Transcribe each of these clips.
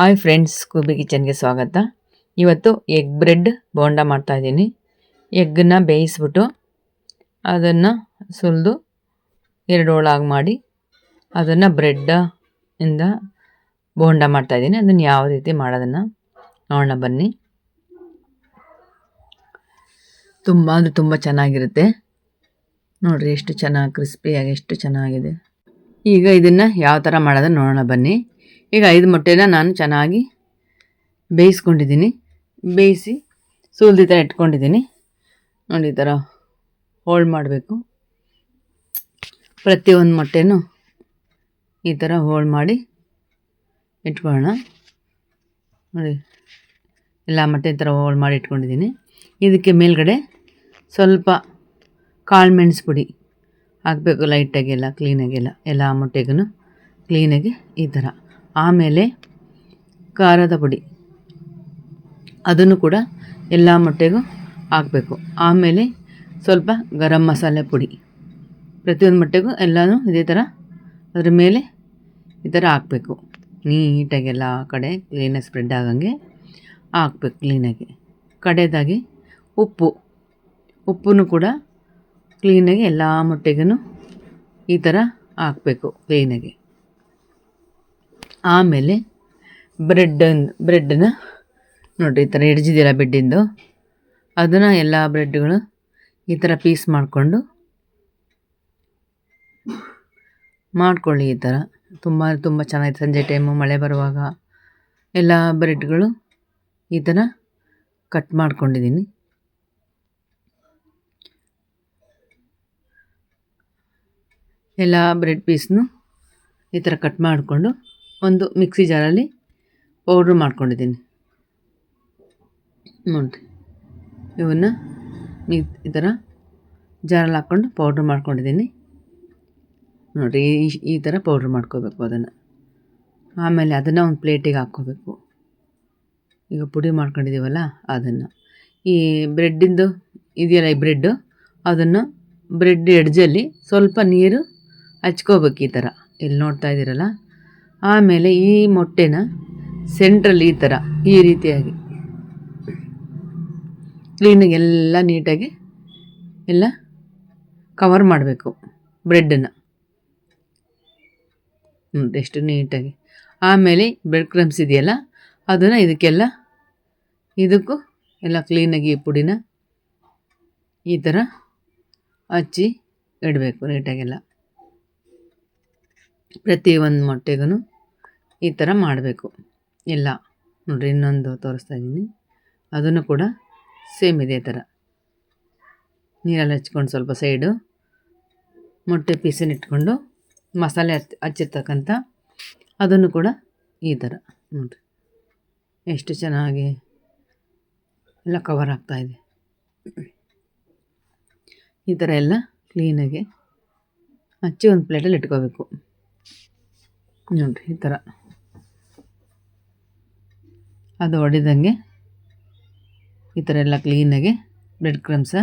Hi friends ಕೂಬಿ ಕಿಚನ್ಗೆ ಸ್ವಾಗತ. ಇವತ್ತು egg bread bonda ಮಾಡ್ತಾಯಿದ್ದೀನಿ ಎಗ್ಗನ್ನ ಬೇಯಿಸ್ಬಿಟ್ಟು ಅದನ್ನು ಸುಲಿದು ಎರಡು ಹೋಳಾಗಿ ಮಾಡಿ ಅದನ್ನು ಬ್ರೆಡ್ ಇಂದ ಬೋಂಡ ಮಾಡ್ತಾಯಿದ್ದೀನಿ ಅದನ್ನು ಯಾವ ರೀತಿ ಮಾಡೋದನ್ನು ನೋಡೋಣ ಬನ್ನಿ. ತುಂಬ ಅಂದರೆ ತುಂಬ ಚೆನ್ನಾಗಿರುತ್ತೆ. ನೋಡಿರಿ, ಎಷ್ಟು ಚೆನ್ನಾಗಿ ಕ್ರಿಸ್ಪಿಯಾಗಿ ಎಷ್ಟು ಚೆನ್ನಾಗಿದೆ. ಈಗ ಇದನ್ನು ಯಾವ ಥರ ಮಾಡೋದನ್ನು ನೋಡೋಣ ಬನ್ನಿ. ಈಗ ಐದು ಮೊಟ್ಟೆನ ನಾನು ಚೆನ್ನಾಗಿ ಬೇಯಿಸ್ಕೊಂಡಿದ್ದೀನಿ. ಬೇಯಿಸಿ ಸೂಲ್ದಿ ಥರ ಇಟ್ಕೊಂಡಿದ್ದೀನಿ. ನೋಡಿ ಈ ಥರ ಹೋಲ್ಡ್ ಮಾಡಬೇಕು. ಪ್ರತಿಯೊಂದು ಮೊಟ್ಟೆನೂ ಈ ಥರ ಹೋಲ್ಡ್ ಮಾಡಿ ಇಟ್ಕೊಳ್ಳೋಣ. ನೋಡಿ, ಎಲ್ಲ ಮೊಟ್ಟೆ ಥರ ಹೋಲ್ಡ್ ಮಾಡಿ ಇಟ್ಕೊಂಡಿದ್ದೀನಿ. ಇದಕ್ಕೆ ಮೇಲ್ಗಡೆ ಸ್ವಲ್ಪ ಕಾಳು ಮೆಣಸು ಪುಡಿ ಹಾಕಬೇಕು ಲೈಟಾಗೆಲ್ಲ ಕ್ಲೀನಾಗೆಲ್ಲ ಎಲ್ಲ ಮೊಟ್ಟೆಗೂ ಕ್ಲೀನಾಗಿ ಈ ಥರ ಆಮೇಲೆ ಖಾರದ ಪುಡಿ. ಅದನ್ನು ಕೂಡ ಎಲ್ಲ ಮೊಟ್ಟೆಗೂ ಹಾಕಬೇಕು. ಆಮೇಲೆ ಸ್ವಲ್ಪ ಗರಂ ಮಸಾಲೆ ಪುಡಿ. ಪ್ರತಿಯೊಂದು ಮೊಟ್ಟೆಗೂ ಎಲ್ಲನೂ ಇದೇ ಥರ ಅದ್ರ ಮೇಲೆ ಈ ಥರ ಹಾಕಬೇಕು. ನೀಟಾಗಿ ಎಲ್ಲ ಕಡೆ ಕ್ಲೀನಾಗಿ ಸ್ಪ್ರೆಡ್ ಆಗಂಗೆ ಹಾಕ್ಬೇಕು ಕ್ಲೀನಾಗಿ ಕಡೆದಾಗಿ ಉಪ್ಪು. ಉಪ್ಪನ್ನು ಕೂಡ ಕ್ಲೀನಾಗಿ ಎಲ್ಲ ಮೊಟ್ಟೆಗೂ ಈ ಥರ ಹಾಕಬೇಕು ಕ್ಲೀನಾಗಿ ಆಮೇಲೆ ಬ್ರೆಡ್ಡನ್ನು ಬ್ರೆಡ್ಡನ್ನ ನೋಡಿರಿ ಈ ಥರ ಹಿಡ್ಜಿದೆಯಲ್ಲ ಬೆಡ್ಡಿಂದು ಅದನ್ನು ಎಲ್ಲ ಬ್ರೆಡ್ಗಳು ಈ ಥರ ಪೀಸ್ ಮಾಡಿಕೊಂಡು ಮಾಡ್ಕೊಳ್ಳಿ ಈ ಥರ ತುಂಬ ತುಂಬ ಚೆನ್ನಾಗಿತ್ತು. ಸಂಜೆ ಟೈಮು ಮಳೆ ಬರುವಾಗ ಎಲ್ಲ ಬ್ರೆಡ್ಗಳು ಈ ಥರ ಕಟ್ ಮಾಡ್ಕೊಂಡಿದ್ದೀನಿ. ಎಲ್ಲ ಬ್ರೆಡ್ ಪೀಸ್ನು ಈ ಥರ ಕಟ್ ಮಾಡಿಕೊಂಡು ಒಂದು ಮಿಕ್ಸಿ ಜಾರಲ್ಲಿ ಪೌಡ್ರ್ ಮಾಡ್ಕೊಂಡಿದ್ದೀನಿ. ನೋಡಿರಿ. ಇವನ್ನ ಈ ಥರ ಜಾರಲ್ಲಿ ಹಾಕ್ಕೊಂಡು ಪೌಡ್ರ್ ಮಾಡ್ಕೊಂಡಿದ್ದೀನಿ. ನೋಡಿರಿ, ಈ ಈ ಥರ ಪೌಡ್ರ್ ಮಾಡ್ಕೋಬೇಕು ಅದನ್ನು. ಆಮೇಲೆ ಅದನ್ನು ಒಂದು ಪ್ಲೇಟಿಗೆ ಹಾಕ್ಕೋಬೇಕು. ಈಗ ಪುಡಿ ಮಾಡ್ಕೊಂಡಿದ್ದೀವಲ್ಲ ಅದನ್ನು. ಈ ಬ್ರೆಡ್ಡಿಂದು ಇದೆಯಲ್ಲ ಈ ಬ್ರೆಡ್ಡು, ಅದನ್ನು ಬ್ರೆಡ್ ಎಡ್ಜಲ್ಲಿ ಸ್ವಲ್ಪ ನೀರು ಹಚ್ಕೋಬೇಕು ಈ ಥರ. ಇಲ್ಲಿ ನೋಡ್ತಾ ಇದ್ದೀರಲ್ಲ? ಆಮೇಲೆ ಈ ಮೊಟ್ಟೆನ ಸೆಂಟ್ರಲ್ಲಿ ಈ ಥರ ಈ ರೀತಿಯಾಗಿ. ಕ್ಲೀನಾಗಿ ಎಲ್ಲ ನೀಟಾಗಿ ಎಲ್ಲ ಕವರ್ ಮಾಡಬೇಕು ಬ್ರೆಡ್ಡನ್ನು ಎಷ್ಟು ನೀಟಾಗಿ. ಆಮೇಲೆ ಬ್ರೆಡ್ ಕ್ರಮ್ಸ್ ಇದೆಯಲ್ಲ, ಅದನ್ನು ಇದಕ್ಕೆಲ್ಲ, ಇದಕ್ಕೂ ಎಲ್ಲ ಕ್ಲೀನಾಗಿ ಈ ಪುಡಿನ ಈ ಥರ ಹಚ್ಚಿ ಇಡಬೇಕು ನೀಟಾಗೆಲ್ಲ. ಪ್ರತಿ ಒಂದು ಮೊಟ್ಟೆಗೂ ಈ ಥರ ಮಾಡಬೇಕು. ಎಲ್ಲ ನೋಡಿರಿ, ಇನ್ನೊಂದು ತೋರಿಸ್ತಾ ಇದ್ದೀನಿ. ಅದನ್ನು ಕೂಡ ಸೇಮ್ ಇದೇ ಥರ. ನೀರಲ್ಲಿ ಹಚ್ಕೊಂಡು ಸ್ವಲ್ಪ ಸೈಡು ಮೊಟ್ಟೆ ಪೀಸನ್ನು ಇಟ್ಕೊಂಡು ಮಸಾಲೆ ಹಚ್ ಹಚ್ಚಿರ್ತಕ್ಕಂಥ ಅದನ್ನು ಕೂಡ ಈ ಥರ. ನೋಡಿರಿ, ಎಷ್ಟು ಚೆನ್ನಾಗಿ ಎಲ್ಲ ಕವರ್ ಆಗ್ತಾಯಿದೆ ಈ ಥರ ಎಲ್ಲ ಕ್ಲೀನಾಗಿ ಹಚ್ಚಿ ಒಂದು ಪ್ಲೇಟಲ್ಲಿ ಇಟ್ಕೋಬೇಕು. ನೋಡಿರಿ ಈ ಥರ ಅದು ಒಡೆದಂಗೆ ಈ ಥರ ಎಲ್ಲ ಕ್ಲೀನಾಗಿ ಬ್ರೆಡ್ ಕ್ರಮ್ಸ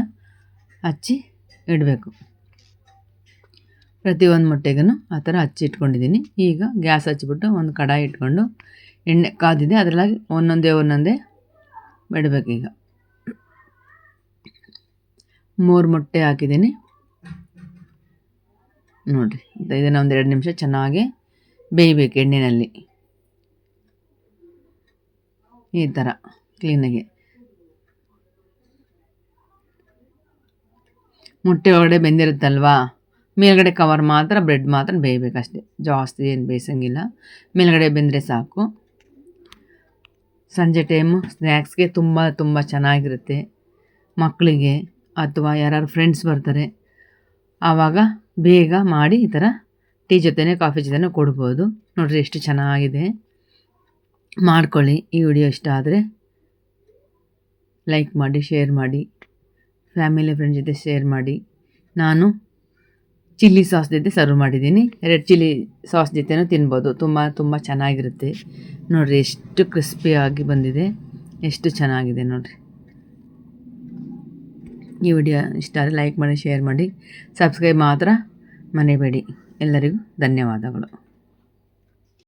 ಹಚ್ಚಿ ಇಡಬೇಕು. ಪ್ರತಿಯೊಂದು ಮೊಟ್ಟೆಗೂ ಆ ಥರ ಹಚ್ಚಿ ಇಟ್ಕೊಂಡಿದ್ದೀನಿ. ಈಗ ಗ್ಯಾಸ್ ಹಚ್ಚಿಬಿಟ್ಟು ಒಂದು ಕಡಾಯಿ ಇಟ್ಕೊಂಡು ಎಣ್ಣೆ ಕಾದಿದೆ, ಅದರಲ್ಲಾಗಿ ಒಂದೊಂದೇ ಒಂದೊಂದೇ ಬಿಡಬೇಕೀಗ ಮೂರು ಮೊಟ್ಟೆ ಹಾಕಿದ್ದೀನಿ. ನೋಡಿರಿ, ಇದನ್ನು ಒಂದು ಎರಡು ನಿಮಿಷ ಚೆನ್ನಾಗಿ ಬೇಯಬೇಕು ಎಣ್ಣೆಯಲ್ಲಿ ಈ ಥರ ಕ್ಲೀನಾಗಿ ಮೊಟ್ಟೆ ಒಳಗಡೆ ಬೆಂದಿರುತ್ತಲ್ವಾ? ಮೇಲ್ಗಡೆ ಕವರ್ ಮಾತ್ರ ಬ್ರೆಡ್ ಮಾತ್ರ ಬೇಯಬೇಕಷ್ಟೆ ಜಾಸ್ತಿ ಏನು ಬೇಯಿಸಂಗಿಲ್ಲ. ಮೇಲ್ಗಡೆ ಬೆಂದರೆ ಸಾಕು. ಸಂಜೆ ಟೈಮು ಸ್ನ್ಯಾಕ್ಸ್ಗೆ ತುಂಬ ತುಂಬ ಚೆನ್ನಾಗಿರುತ್ತೆ. ಮಕ್ಕಳಿಗೆ ಅಥವಾ ಯಾರು ಫ್ರೆಂಡ್ಸ್ ಬರ್ತಾರೆ. ಆವಾಗ ಬೇಗ ಮಾಡಿ ಈ ಥರ ಟೀ ಜೊತೆನೇ ಕಾಫಿ ಜೊತೆನೇ ಕೊಡ್ಬೋದು. ನೋಡಿರಿ ಎಷ್ಟು ಚೆನ್ನಾಗಿದೆ. ಮಾಡ್ಕೊಳ್ಳಿ ಈ ವಿಡಿಯೋ ಇಷ್ಟ ಆದರೆ ಲೈಕ್ ಮಾಡಿ, ಶೇರ್ ಮಾಡಿ, ಫ್ಯಾಮಿಲಿ ಫ್ರೆಂಡ್ ಜೊತೆ ಶೇರ್ ಮಾಡಿ. ನಾನು ಚಿಲ್ಲಿ ಸಾಸ್ ಜೊತೆ ಸರ್ವ್ ಮಾಡಿದ್ದೀನಿ. ರೆಡ್ ಚಿಲ್ಲಿ ಸಾಸ್ ಜೊತೆನೂ ತಿನ್ಬೋದು. ತುಂಬ ತುಂಬ ಚೆನ್ನಾಗಿರುತ್ತೆ. ನೋಡಿರಿ ಎಷ್ಟು ಕ್ರಿಸ್ಪಿಯಾಗಿ ಬಂದಿದೆ. ಎಷ್ಟು ಚೆನ್ನಾಗಿದೆ ನೋಡಿರಿ. ಈ ವಿಡಿಯೋ ಇಷ್ಟ ಆದರೆ ಲೈಕ್ ಮಾಡಿ, ಶೇರ್ ಮಾಡಿ. ಸಬ್ಸ್ಕ್ರೈಬ್ ಮಾತ್ರ ಮನೆಬೇಡಿ ಎಲ್ಲರಿಗೂ ಧನ್ಯವಾದಗಳು.